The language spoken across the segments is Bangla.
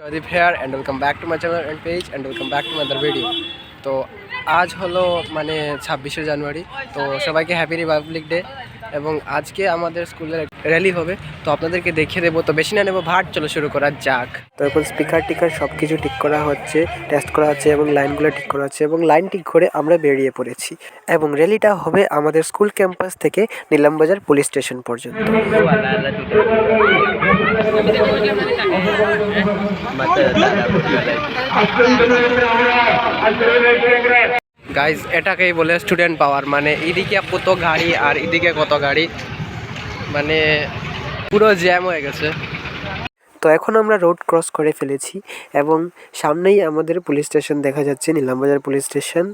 Joydeep here and welcome back to my channel and page and welcome back to another video তো আজ হলো মানে ছাব্বিশে জানুয়ারি, তো সবাইকে হ্যাপি রিপাবলিক ডে এবং আজকে আমাদের স্কুলের র্যালি হবে। তো আপনাদেরকে দেখিয়ে দেবো, তো বেশি না নেব, ভাট, চলো শুরু করা যাক। তো এখন স্পিকার টিকার সব কিছু ঠিক করা হচ্ছে টেস্ট করা হচ্ছে, এবং লাইনগুলো ঠিক করা হচ্ছে, এবং লাইন ঠিক করে আমরা বেরিয়ে পড়েছি। এবং র্যালিটা হবে আমাদের স্কুল ক্যাম্পাস থেকে নিলামবাজার পুলিশ স্টেশন পর্যন্ত। গাইজ এটাকেই বলে স্টুডেন্ট পাওয়ার মানে এদিকে কত গাড়ি আর এদিকে কত গাড়ি। মানে পুরো জ্যাম হয়ে গেছে। তো এখন আমরা রোড ক্রস করে ফেলেছি এবং সামনেই আমাদের পুলিশ স্টেশন দেখা যাচ্ছে, নিলামবাজার পুলিশ স্টেশন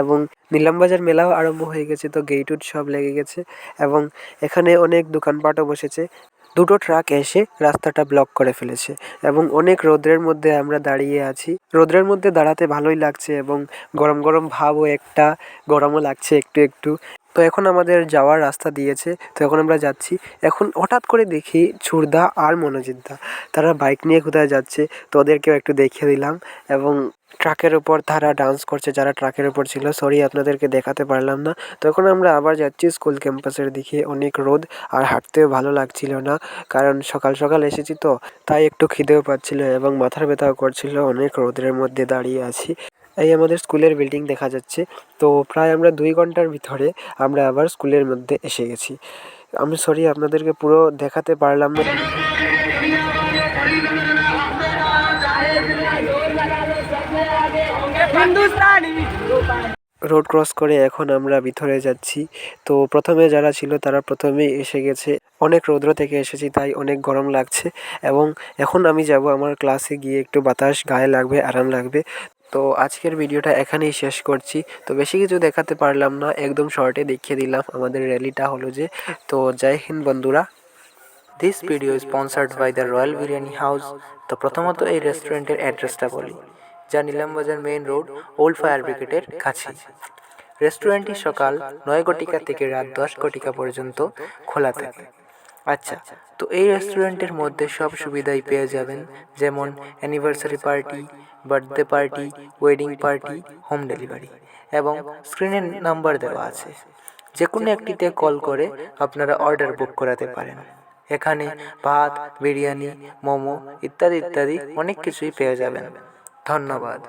এবং নিলামবাজার মেলাও আরম্ভ হয়ে গেছে, তো গেট উট সব লেগে গেছে এবং এখানে অনেক দোকানপাটও বসেছে। দুটো ট্রাক এসে রাস্তাটা ব্লক করে ফেলেছে এবং অনেক রোদ্রের মধ্যে আমরা দাঁড়িয়ে আছি। রোদ্রের মধ্যে দাঁড়াতে ভালোই লাগছে এবং গরম গরম ভাবও একটা, গরমও লাগছে একটু একটু। তো এখন আমাদের যাওয়ার রাস্তা দিয়েছে, তো এখন আমরা যাচ্ছি। এখন হঠাৎ করে দেখি ছুরদা আর মনোজিৎদা। তারা বাইক নিয়ে কোথায় যাচ্ছে, তো ওদেরকেও একটু দেখিয়ে দিলাম। এবং ট্রাকের ওপর তারা ডান্স করছে, যারা ট্রাকের ওপর ছিল। সরি আপনাদেরকে দেখাতে পারলাম না। তো এখন আমরা আবার যাচ্ছি স্কুল ক্যাম্পাসের দিকে। অনেক রোদ, আর হাঁটতেও ভালো লাগছিল না। কারণ সকাল সকাল এসেছি তো, তাই একটু খিদেও পাচ্ছিল এবং মাথার ব্যথাও করছিল। অনেক রোদের মধ্যে দাঁড়িয়ে আছি। এই আমাদের স্কুলের বিল্ডিং দেখা যাচ্ছে। তো প্রায় আমরা দুই ঘণ্টার ভিতরে আমরা আবার স্কুলের মধ্যে এসে গেছি। আমি সরি আপনাদেরকে পুরো দেখাতে পারলাম না। রোড ক্রস করে এখন আমরা ভিতরে যাচ্ছি। তো প্রথমে যারা ছিল তারা প্রথমেই এসে গেছে। অনেক রৌদ্র থেকে এসেছি, তাই অনেক গরম লাগছে। এবং এখন আমি যাব আমার ক্লাসে গিয়ে একটু বাতাস গায়ে লাগবে, আরাম লাগবে। তো আজকের ভিডিওটা এখানেই শেষ করছি। তো বেশি কিছু দেখাতে পারলাম না, একদম শর্টে দেখিয়ে দিলাম। আমাদের র্যালিটা হলো যে, তো জয় হিন্দ বন্ধুরা। This video sponsored by the royal biryani house তো প্রথমত এই রেস্টুরেন্টের অ্যাড্রেসটা বলি। যা Nilambazar main road old fire ব্রিগেডের কাছে। রেস্টুরেন্টটি সকাল নয় ঘটিকা থেকে রাত দশ ঘটিকা পর্যন্ত খোলা থাকে। আচ্ছা তো এই রেস্টুরেন্টের মধ্যে সব সুবিধাই পেয়ে যাবেন যেমন anniversary party birthday party wedding party home delivery এবং স্ক্রিনের নাম্বার দেওয়া আছে। যে কোনো একটিতে কল করে আপনারা অর্ডার বুক করাতে পারেন। এখানে ভাত বিরিয়ানি মোমো ইত্যাদি ইত্যাদি অনেক কিছুই পেয়ে যাবেন। ধন্যবাদ।